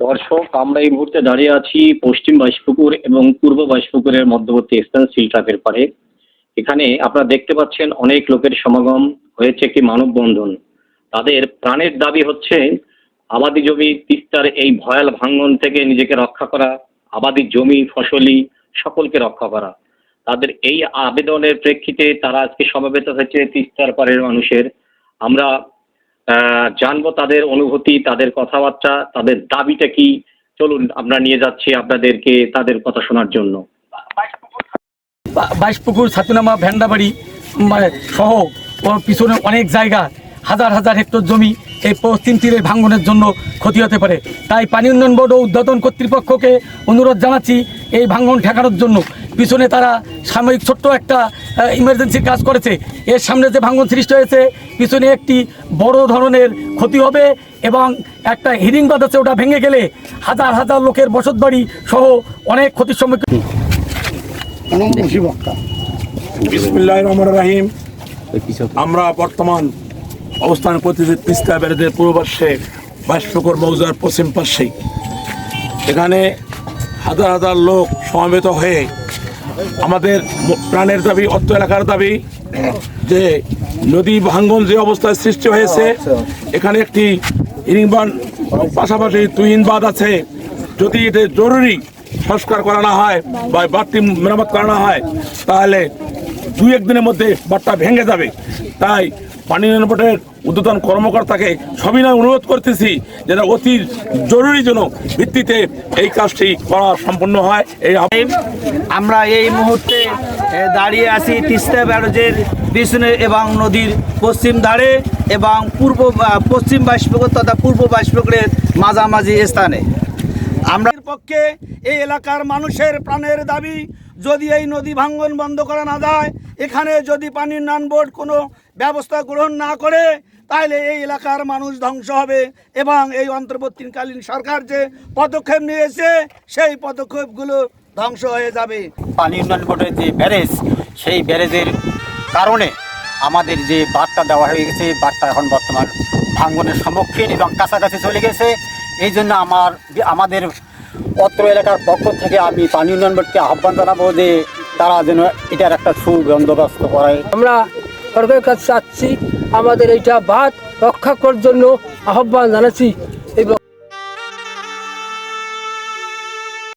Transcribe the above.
দর্শক, আমরা এই মুহূর্তে দাঁড়িয়ে আছি পশ্চিম বাইশপুকুর এবং পূর্ব বাইশপুকুরের মধ্যবর্তী স্থান সিলট্রাকের পারে এখানে আপনারা দেখতে পাচ্ছেন অনেক লোকের সমাগম হয়েছে একটি মানববন্ধন। তাদের প্রাণের দাবি হচ্ছে, আবাদি জমি তিস্তার এই ভয়াল ভাঙ্গন থেকে নিজেকে রক্ষা করা, আবাদি জমি, ফসলি সকলকে রক্ষা করা। তাদের এই আবেদনের প্রেক্ষিতে তারা আজকে সমবেত হয়েছে তিস্তার পাড়ের মানুষের। আমরা জানব তাদের অনুভূতি, তাদের কথাবার্তা, তাদের দাবিটা কি? চলুন, আমরা নিয়ে যাচ্ছি আপনাদেরকে তাদের কথা শোনার জন্য। বাইশপুকুর, ছাতুনামা ভ্যান্ডাবাড়ি মানে সহ পিছনে অনেক জায়গা, হাজার হাজার হেক্টর জমি, এই পশ্চিম তীরে ভাঙ্গনের জন্য ক্ষতি হতে পারে। তাই পানি উন্নয়ন বোর্ড ও উদ্বোধন কর্তৃপক্ষকে অনুরোধ জানাচ্ছি এই ভাঙ্গন ঠেকানোর জন্য পিছনে তারা সাময়িক ছোট্ট একটা ইমার্জেন্সি কাজ করেছে। এর সামনে যে ভাঙ্গন সৃষ্টি হয়েছে, পিছনে একটি বড় ধরনের ক্ষতি হবে এবং একটা হিরিং বাদ আছে, ওটা ভেঙে গেলে হাজার হাজার লোকের বসত বাড়ি সহ অনেক ক্ষতির সম্মুখীন। আমরা বর্তমান অবস্থান করতেছি তিস্তা ব্যারেজের পূর্ব পার্শ্বে মৌজার পশ্চিম পার্শ্বেই এখানে হাজার হাজার লোক সমবেত হয়ে আমাদের প্রাণের দাবি অর্থ এলাকার দাবি যে নদী ভাঙ্গন যে অবস্থায় সৃষ্টি হয়েছে, এখানে একটি ইরিংবান পাশাপাশি তুহিন বাঁধ আছে। যদি এটা জরুরি সংস্কার করা না হয় বা বাড়তি মেরামত করা না হয়, তাহলে দুই একদিনের মধ্যে বাঁধটা ভেঙে যাবে। তাই পানি উন্নয়ন বোর্ডের উদ্বোধন কর্মকর্তাকে সবিনয় অনুরোধ করতেছি যেন অতি জরুরি জন্য ভিত্তিতে এই কাজটি করা সম্পন্ন হয়। এই আমরা এই মুহূর্তে দাঁড়িয়ে আছি তিস্তা ব্যারেজের পিছনে এবং নদীর পশ্চিম ধারে এবং পূর্ব পশ্চিম বাইশপুকুর তথা পূর্ব বাইশপুকুরের মাঝামাঝি স্থানে। আমরা পক্ষে এই এলাকার মানুষের প্রাণের দাবি, যদি এই নদী ভাঙ্গন বন্ধ করা না যায়, এখানে যদি পানি উন্নয়ন বোর্ড কোনো ব্যবস্থা গ্রহণ না করে তাহলে এই এলাকার মানুষ ধ্বংস হবে। এবং এই অন্তর্বর্তীকালীন সরকার যে পদক্ষেপ নিয়েছে সেই পদক্ষেপগুলো ধ্বংস হয়ে যাবে। পানি উন্নয়ন বোর্ডের যে ব্যারেজ সেই ব্যারেজের কারণে আমাদের যে বাঁধটা দেওয়া হয়ে গেছে বাঁধটা এখন বর্তমান ভাঙ্গনের সম্মুখীন এবং কাছাকাছি চলে গেছে। এই জন্য আমার আমাদের অত্র এলাকার পক্ষ থেকে আমি পানি উন্নয়ন বোর্ডকে আহ্বান জানাব যে তারা যেন এটার একটা সুবন্দোবস্ত করায়। আমরা সরকারের কাছে চাচ্ছি আমাদের এইটা বাদ রক্ষা করার জন্য আহ্বান জানাচ্ছি।